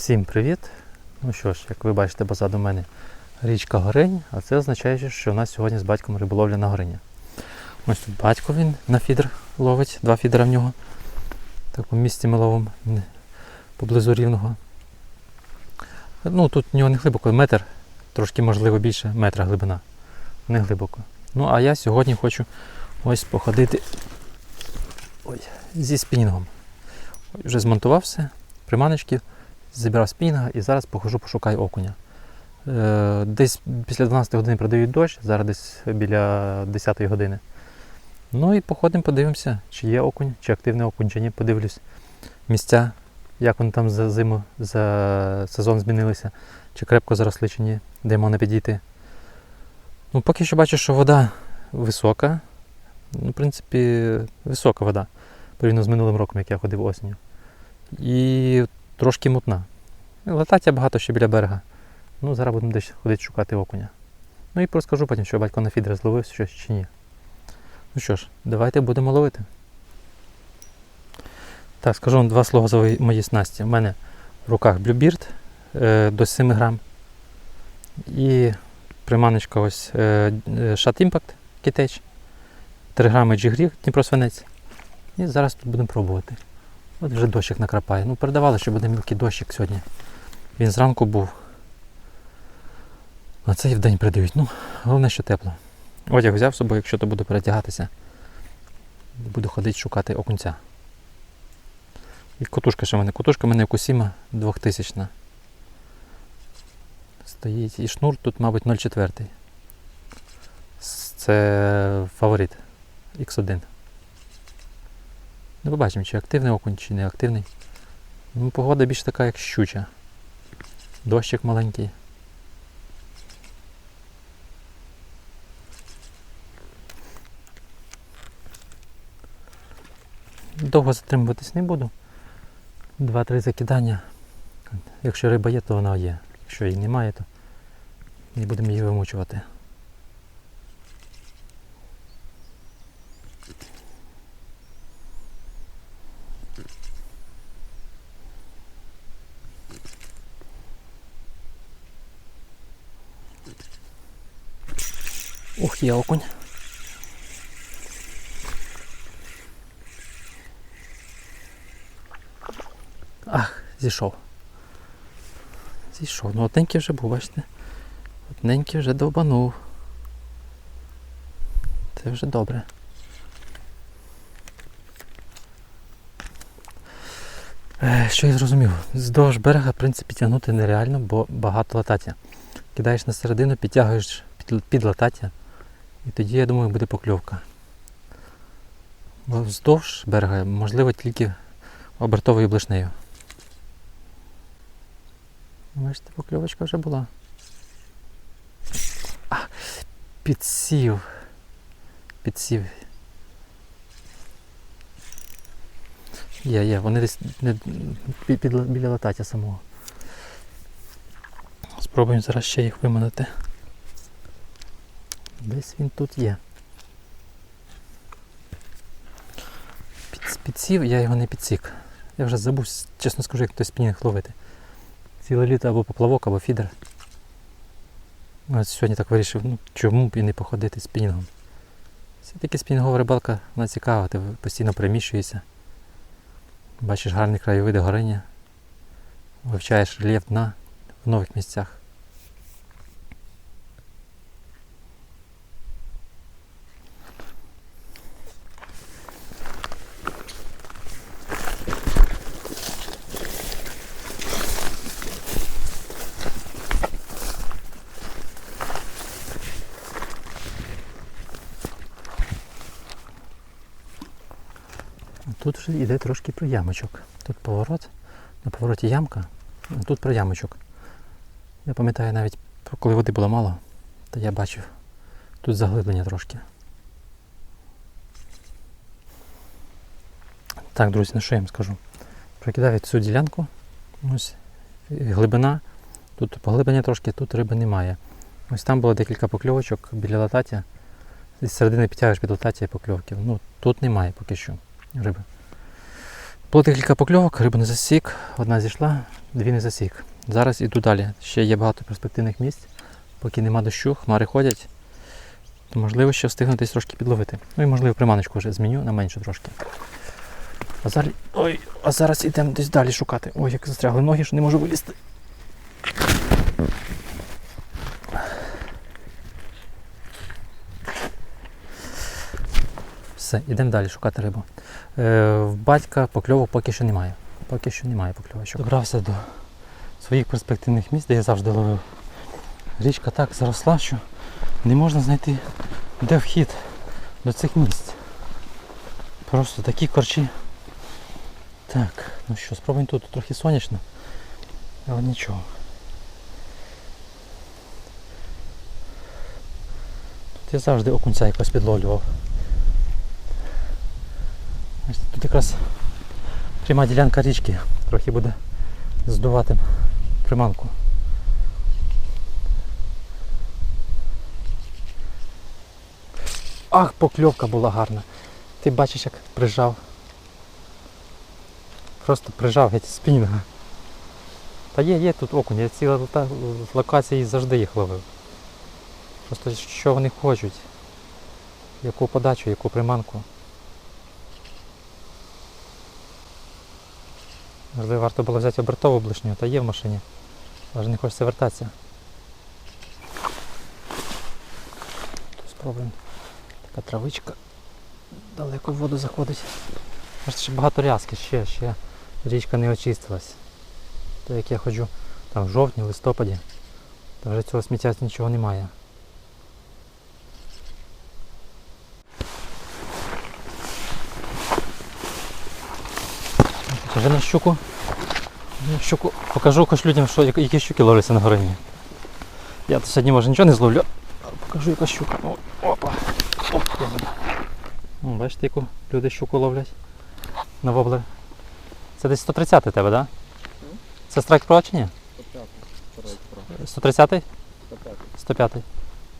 Всім привіт! Ну що ж, як ви бачите позаду мене річка Горень, а це означає, що у нас сьогодні з батьком риболовля на Горині. Ось тут батько він на фідер ловить, два фідера в нього. В такому місці ми ловимо поблизу рівного. Ну тут в нього не глибоко, метр, трошки можливо більше метра глибина. Не глибоко. Ну а я сьогодні хочу ось походити ой, зі спінінгом. Вже змонтував все, приманочки, забирав спінінга і зараз похожу пошукаю окуня. Е, десь після 12 години продають дощ, зараз десь біля 10 години. Ну і походимо, подивимося, чи є окунь, чи активний окунь, чи ні. Подивлюсь місця, як вони там за зиму, за сезон змінилися, чи крепко заросли, чи ні, де можна підійти. Ну, поки що бачу, що вода висока. Ну, в принципі, висока вода, порівняно з минулим роком, як я ходив осінню. І трошки мутна. Латаття багато ще біля берега. Ну, зараз будемо десь ходити шукати окуня. Ну і розкажу потім, що батько на фідер зловив щось чи ні. Ну що ж, давайте будемо ловити. Так, скажу вам два слова за мої снасті. У мене в руках Bluebeard е, до 7 грам. І приманочка ось е, е, Shot Impact китеч. 3 грами джигрів Дніпросвинець. І зараз тут будемо пробувати. От вже дощик накрапає. Ну, передавали, що буде мілкий дощик сьогодні. Він зранку був. А це і вдень передають. Ну, головне, що тепло. Одяг взяв з собою, якщо то буду передягатися. Буду ходити шукати окунця. І котушка ще в мене. Котушка в мене Кусіма 2000. Стоїть. І шнур тут, мабуть, 0,4. Це фаворит X1. Ну, побачимо, чи активний окунь, чи не активний. Ну, погода більш така, як щуча. Дощик маленький. Довго затримуватись не буду. Два-три закидання. Якщо риба є, то вона є. Якщо її немає, то не будемо її вимучувати. Ух, є окунь. Ах, зійшов. Зійшов. Ну одненький вже був, бачите? Одненький вже довбанув. Це вже добре. Е, Що я зрозумів? Здовж берега, в принципі, тягнути нереально, бо багато латаття. Кидаєш на середину, підтягуєш під, під латаття, і тоді, я думаю, буде покльовка. Вздовж берега можливо тільки обертовою блишнею. Бачите, покльовочка вже була. А, підсів. Підсів. Є, є, вони десь не, під, біля латаття самого. Спробуємо зараз ще їх виманити. Десь він тут є. Під, підсів, я його не підсік. Я вже забув, чесно скажу, як той спінінг ловити. Ціле літо або поплавок, або фідер. Ось сьогодні так вирішив, ну чому б і не походити спінінгом. Все-таки спінінгова рибалка вона цікава, ти постійно переміщуєшся. Бачиш гарні краєвиди горення, вивчаєш рельєф дна в нових місцях. Тут вже йде трошки про ямочок. Тут поворот, на повороті ямка, а тут про ямочок. Я пам'ятаю навіть, коли води було мало, то я бачив тут заглиблення трошки. Так, друзі, ну що я вам скажу? Прокидаю цю ділянку. Ось глибина. Тут поглиблення трошки, тут риби немає. Ось там було декілька покльовочок біля латаття. З середини підтягуєш під латаття і покльовки. Ну, тут немає поки що риби. Було декілька покльовок, рибу не засік, одна зійшла, дві не засік. Зараз іду далі. Ще є багато перспективних місць, поки нема дощу, хмари ходять. То можливо ще встигну десь трошки підловити. Ну і можливо приманочку вже зміню на меншу трошки. А зараз, ой, а зараз ідемо десь далі шукати. Ой, як застрягли ноги, що не можу вилізти. Все, йдемо далі шукати рибу. Е, в батька покльовок поки що немає. Поки що немає покльовочок. Добрався до своїх перспективних місць, де я завжди ловив. Річка так заросла, що не можна знайти, де вхід до цих місць. Просто такі корчі. Так, ну що, спробуємо тут, тут трохи сонячно, але нічого. Тут я завжди окунця якось підловлював. Тут якраз пряма ділянка річки трохи буде здувати приманку. Ах, покльовка була гарна. Ти бачиш, як прижав. Просто прижав геть спінінга. Та є, є тут окунь, я ці локації завжди їх ловив. Просто що вони хочуть. Яку подачу, яку приманку. Можливо, варто було взяти обертову блишню, та є в машині. Але не хочеться вертатися. Спробуємо. Така травичка далеко в воду заходить. Аж ще багато рязки, ще, ще річка не очистилась. То як я ходжу там в жовтні, листопаді, то вже цього сміття нічого немає. Вже на щуку. На щуку. Покажу хоч людям, що, які щуки ловляться на горині. Я тут сьогодні може нічого не зловлю. Покажу яка щука. О, опа. Оп. О, бачите, яку люди щуку ловлять на воблер. Це десь 130 у тебе, так? Да? Це страйк про чи ні? 130? 105.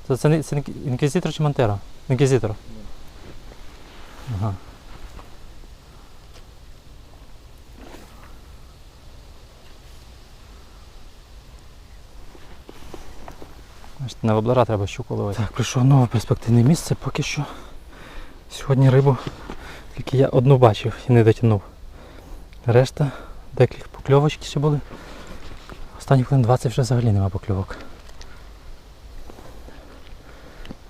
Це, це, не- це інквізитор чи Монтеро? Інквізитор. Ага. На воблера треба щуку ловити. Так, прийшло нове перспективне місце, поки що. Сьогодні рибу тільки я одну бачив і не дотягнув. Решта, декілька покльовочки ще були. Останні хвилин 20 вже взагалі нема покльовок.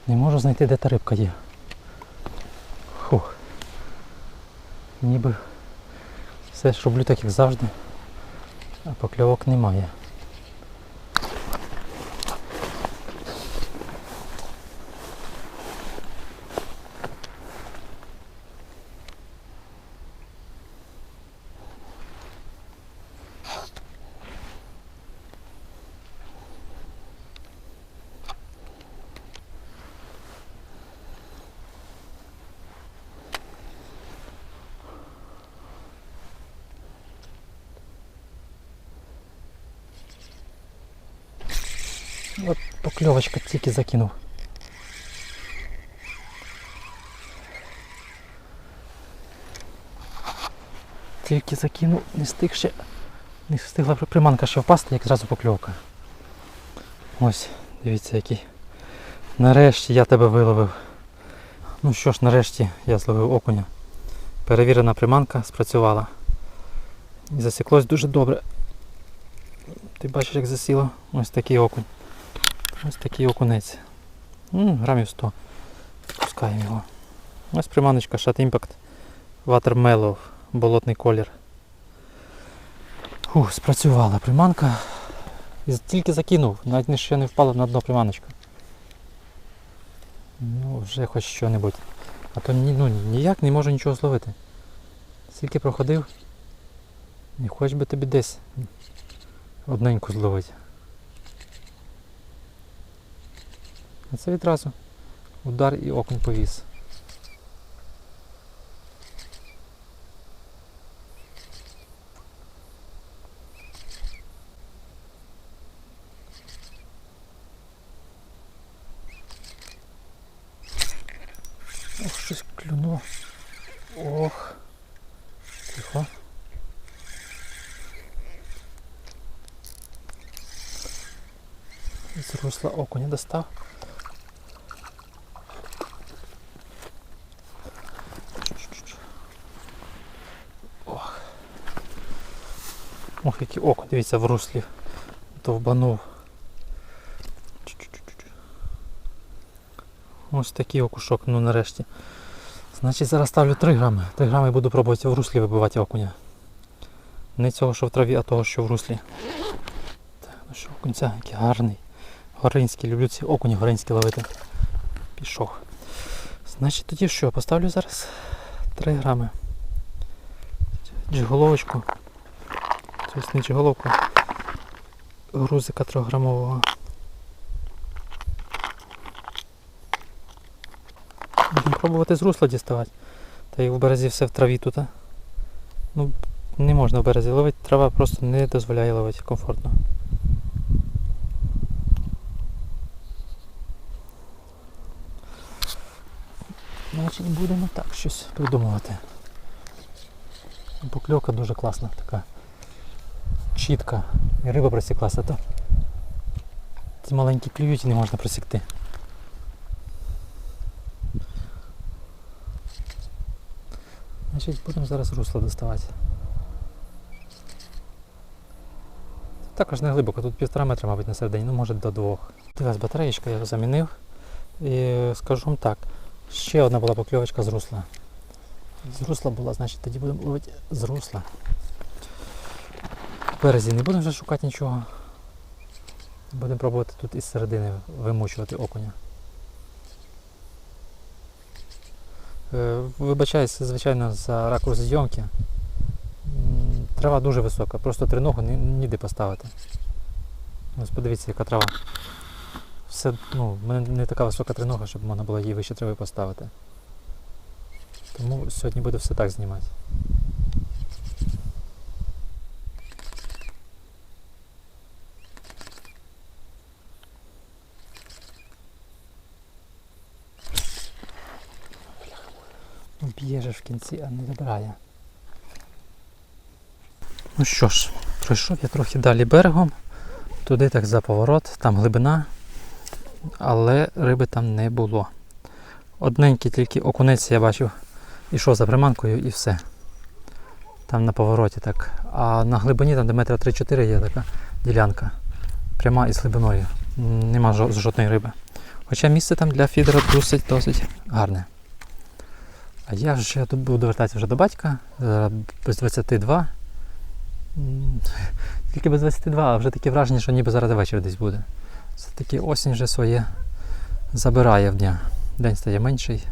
Не можу знайти, де та рибка є. Фух. Ніби все ж роблю так, як завжди, а покльовок немає. От покльовочка тільки закинув. Тільки закинув, не встиг ще, не встигла приманка ще впасти, як зразу покльовка. Ось, дивіться який. Нарешті я тебе виловив. Ну що ж, нарешті я зловив окуня. Перевірена приманка спрацювала. І засіклось дуже добре. Ти бачиш, як засіло ось такий окунь. Ось такий окунець. М, грамів 100. Пускаємо його. Ось приманочка Shot Impact Water Mellow, болотний колір. Фух, спрацювала приманка. І тільки закинув, навіть ще не впала на дно приманочка. Ну, вже хоч що-небудь. А то ну, ніяк не можу нічого зловити. Скільки проходив, не хоч би тобі десь одненьку зловити. А це відразу удар і окунь повіс. Ох, щось клюнуло. Ох. Тихо. З русла окуня достав. Ох, який дивіться, в руслі. Довбанув. Ось такий окушок, ну нарешті. Значить зараз ставлю 3 грами. 3 грами буду пробувати в руслі вибивати окуня. Не цього, що в траві, а того, що в руслі. Так, ну що, окунця, який гарний. Горинський, люблю ці окуні горинські ловити. Пішов. Значить тоді що, поставлю зараз 3 грами. Джиголовочку. Не джиголовку. Грузика 3 грамового. Будемо пробувати з русла діставати. Та й в березі все в траві тут. Ну, не можна в березі ловити, трава просто не дозволяє ловити комфортно. Значить будемо так щось придумувати. Покльовка дуже класна така. Чітка. І риба просіклася, то ці маленькі клюють не можна просікти. Значить будемо зараз русло доставати. Також не глибоко, тут півтора метра, мабуть, на середині, ну може до двох. Дивись, батареєчка я його замінив. І скажу вам так, ще одна була покльовочка з русла. З русла була, значить тоді будемо ловити з русла. Березі не будемо вже шукати нічого. Будемо пробувати тут із середини вимучувати окуня. Е, Вибачаюсь, звичайно, за ракурс зйомки. Трава дуже висока, просто триногу ні- ніде поставити. Ось подивіться, яка трава. Все, ну, мене не така висока тринога, щоб можна було її вище трави поставити. Тому сьогодні буду все так знімати. Б'є же в кінці, а не добирає. Ну що ж, пройшов я трохи далі берегом, туди так за поворот, там глибина, але риби там не було. Одненький тільки окунець я бачив, ішов за приманкою і все. Там на повороті так. А на глибині, там де метра 3-4 є така ділянка. Пряма із глибиною. Нема жо- жодної риби. Хоча місце там для фідера досить досить гарне. А я вже буду вертатися вже до батька. Без 22. Тільки без 22, а вже таке враження, що ніби зараз вечір десь буде. Все-таки осінь вже своє забирає в дня. День стає менший.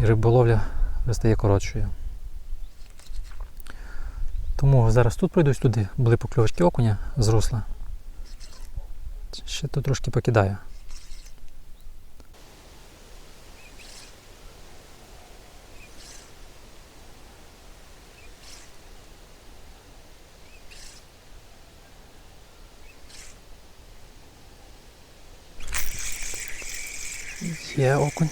І риболовля вже стає коротшою. Тому зараз тут пройдусь туди, були покльовочки окуня з русла. Ще тут трошки покидаю. Є окунь.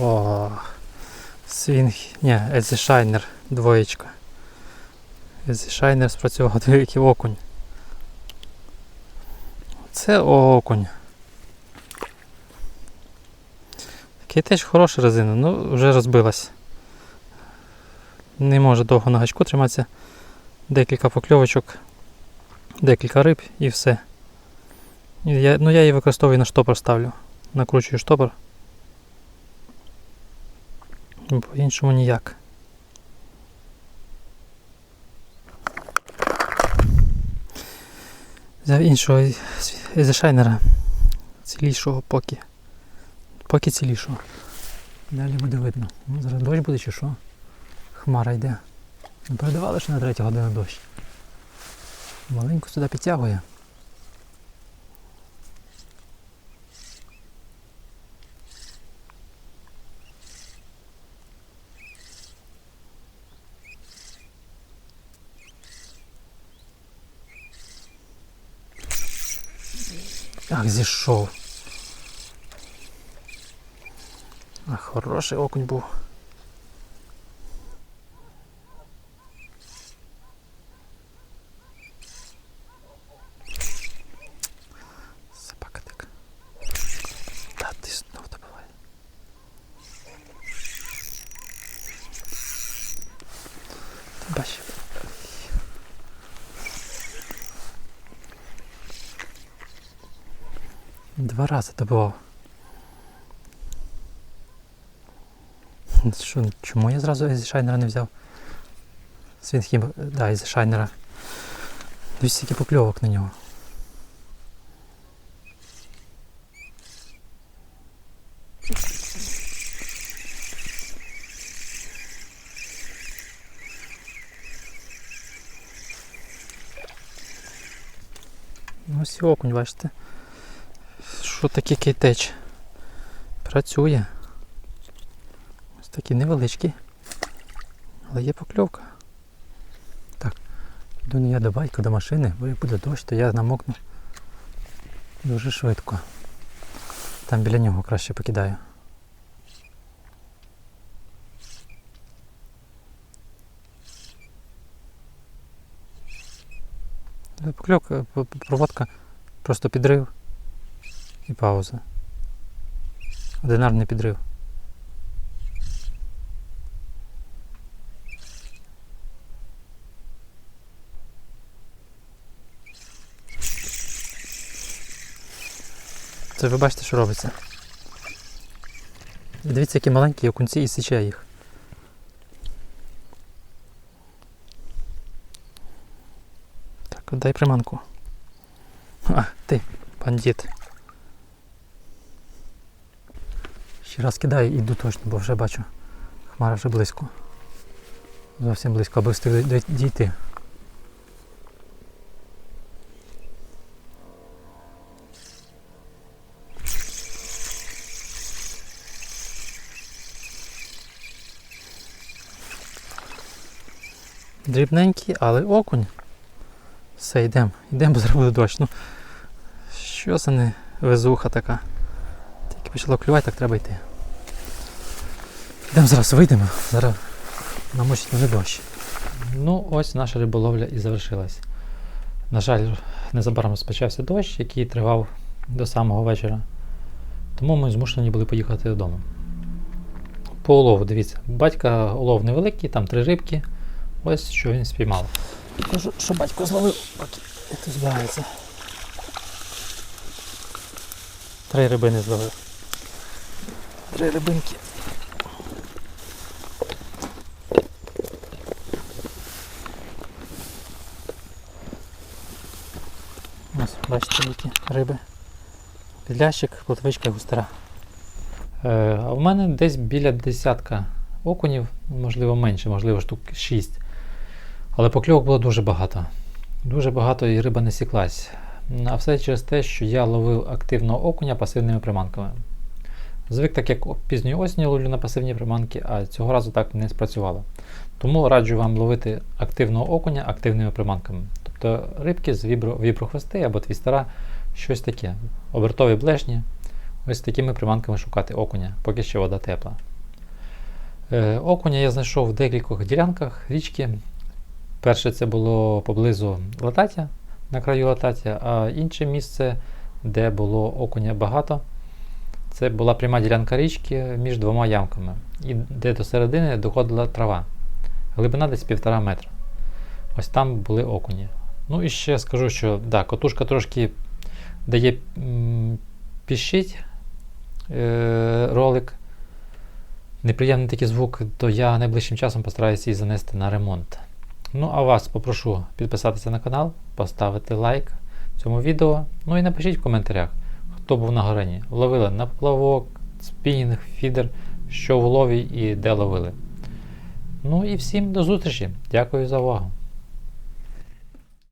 О, свінг. Ні, Езі Шайнер, двоєчка. Езі Шайнер спрацював великий окунь. Це окунь. Такий теж хороша резина, ну вже розбилась. Не може довго на гачку триматися. Декілька покльовочок, декілька риб і все. Я, ну я її використовую на штопор ставлю. Накручую штопор. Ну, По-іншому ніяк. Взяв іншого із- шайнера. Цілішого поки. Поки цілішого. Далі буде видно. Ну, зараз дощ буде чи що? Хмара йде. Ну, Передавали, що на третю годину дощ. Маленько сюди підтягує. Ах, зійшов. Ах, хороший окунь був. Два рази добивав. Що, чому я зразу із шайнера не взяв? Свінхім, да, із шайнера. Дивіться, скільки покльовок на нього. Ну, ось окунь, бачите. Що таке кейтеч? Працює. Ось такий невеличкий. Але є покльовка. Так, йду я до батька до машини, бо як буде дощ, то я намокну дуже швидко. Там біля нього краще покидаю. Покльовка, проводка, просто підрив і пауза. Одинарний підрив. Це ви бачите, що робиться. І дивіться, які маленькі окунці і січе їх. Так, дай приманку. А, ти, бандит. Ще раз кидаю і йду точно, бо вже бачу. Хмара вже близько. Зовсім близько, аби встиг дійти. Дрібненький, але окунь. Все, йдемо. Йдемо, бо буде дощ. Ну, що за не везуха така? Тільки почало клювати, так треба йти. Йдемо зараз вийдемо, зараз намочить мене дощ. Ну, ось наша риболовля і завершилась. На жаль, незабаром розпочався дощ, який тривав до самого вечора. Тому ми змушені були поїхати додому. По улову, дивіться, батька улов невеликий, там три рибки. Ось що він спіймав. Кажу, що батько зловив, поки це збирається. Три рибини зловив. Три рибинки. Ось, бачите, які риби. Підлящик, плотвичка, густера. Е, а в мене десь біля десятка окунів, можливо менше, можливо штук 6. Але покльовок було дуже багато. Дуже багато і риба не сіклась. А все через те, що я ловив активного окуня пасивними приманками. Звик так як пізньої осені ловлю на пасивні приманки, а цього разу так не спрацювало. Тому раджу вам ловити активного окуня активними приманками. Тобто рибки з вібро, віброхвости або твістера, щось таке. Обертові блешні. Ось такими приманками шукати окуня, поки ще вода тепла. Е, окуня я знайшов в декількох ділянках річки. Перше це було поблизу Латаття, на краю Латаття, а інше місце, де було окуня багато, це була пряма ділянка річки між двома ямками, і де до середини доходила трава. Глибина десь півтора метра. Ось там були окуні. Ну і ще скажу, що да, котушка трошки дає піщить е, ролик. Неприємний такий звук, то я найближчим часом постараюся її занести на ремонт. Ну, а вас попрошу підписатися на канал, поставити лайк цьому відео. Ну і напишіть в коментарях, хто був на горені. Ловили на плавок, спінінг, фідер, що в лові і де ловили. Ну і всім до зустрічі. Дякую за увагу.